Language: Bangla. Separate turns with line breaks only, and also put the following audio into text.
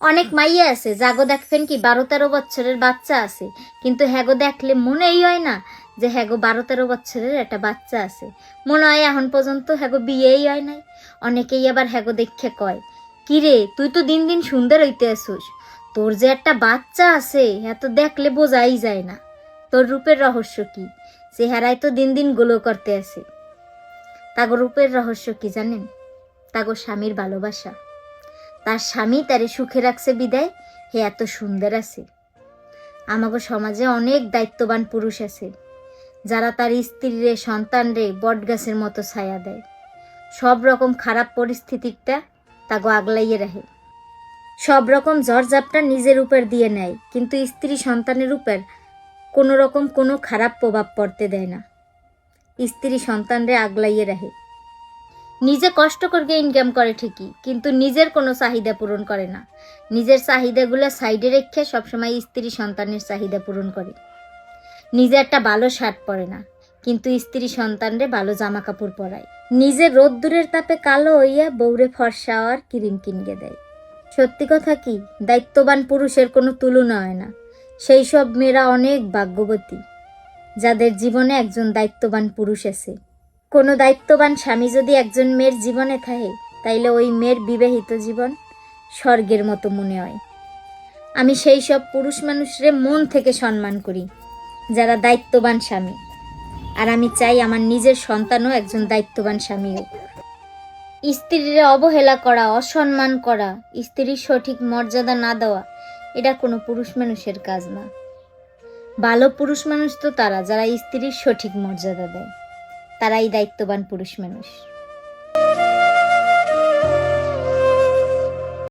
অনেক মাইয়া আছে জাগো দেখবেন কি বারো তেরো বছরের বাচ্চা আছে। কিন্তু হ্যাগো দেখলে মনেই হয় না যে হ্যাগো বারো তেরো বছরের একটা বাচ্চা আছে। মনে হয় এখন পর্যন্ত হ্যাগো বিয়েই হয় নাই। অনেকেই আবার হ্যাগো দেখে কয় কিরে তুই তো দিন দিন সুন্দর হইতে আসুস। তোর যে একটা বাচ্চা আছে এত দেখলে বোঝাই যায় না। তোর রূপের রহস্য কি? চেহারায় তো দিন দিন গোলো করতে আছে তাগো রূপের রহস্য কি জানেন? তাগো স্বামীর ভালোবাসা। তার স্বামী তারে সুখে রাখছে বিদায়, হে এত সুন্দর আছে। আমাগো সমাজে অনেক দায়িত্ববান পুরুষ আছে, যারা তার স্ত্রীরে, সন্তানরে বটগাছের মতো ছায়া দেয়। সব রকম খারাপ পরিস্থিতিটা তাগো আগলাইয়ে রাখে। সব রকম ঝড়ঝাপটা নিজের উপর দিয়ে নেয়, কিন্তু স্ত্রী সন্তানের উপর কোনো রকম কোনো খারাপ প্রভাব পড়তে দেয় না। স্ত্রী সন্তানরে আগলাইয়ে রাখে। নিজে কষ্ট করে ইনকাম করে ঠিকই, কিন্তু নিজের কোনো চাহিদা পূরণ করে না। নিজের চাহিদাগুলো সাইডে রেখে সবসময় স্ত্রী সন্তানের চাহিদা পূরণ করে। নিজে একটা ভালো শার্ট পরে না, কিন্তু স্ত্রী সন্তানরে ভালো জামা কাপড় পরায়। নিজে রোদ্দুরের তাপে কালো হইয়া বৌরে ফর্সা আর ক্রিম কিনকে দেয়। সত্যি কথা কি, দায়িত্ববান পুরুষের কোনো তুলনা হয় না। সেই সব মেয়েরা অনেক ভাগ্যবতী, যাদের জীবনে একজন দায়িত্ববান পুরুষ আছে। কোনো দায়িত্ববান স্বামী যদি একজন মেয়ের জীবনে থাকে, তাইলে ওই মেয়ের বিবাহিত জীবন স্বর্গের মতো মনে হয়। আমি সেই সব পুরুষ মানুষরে মন থেকে সম্মান করি, যারা দায়িত্ববান স্বামী। আর আমি চাই আমার নিজের সন্তানও একজন দায়িত্ববান স্বামী হোক। স্ত্রীরে অবহেলা করা, অসম্মান করা, স্ত্রীর সঠিক মর্যাদা না দেওয়া, এটা কোনো পুরুষ মানুষের কাজ না। ভালো পুরুষ মানুষ তো তারা, যারা স্ত্রীর সঠিক মর্যাদা দেয়। তারাই দায়িত্ববান পুরুষ মানুষ।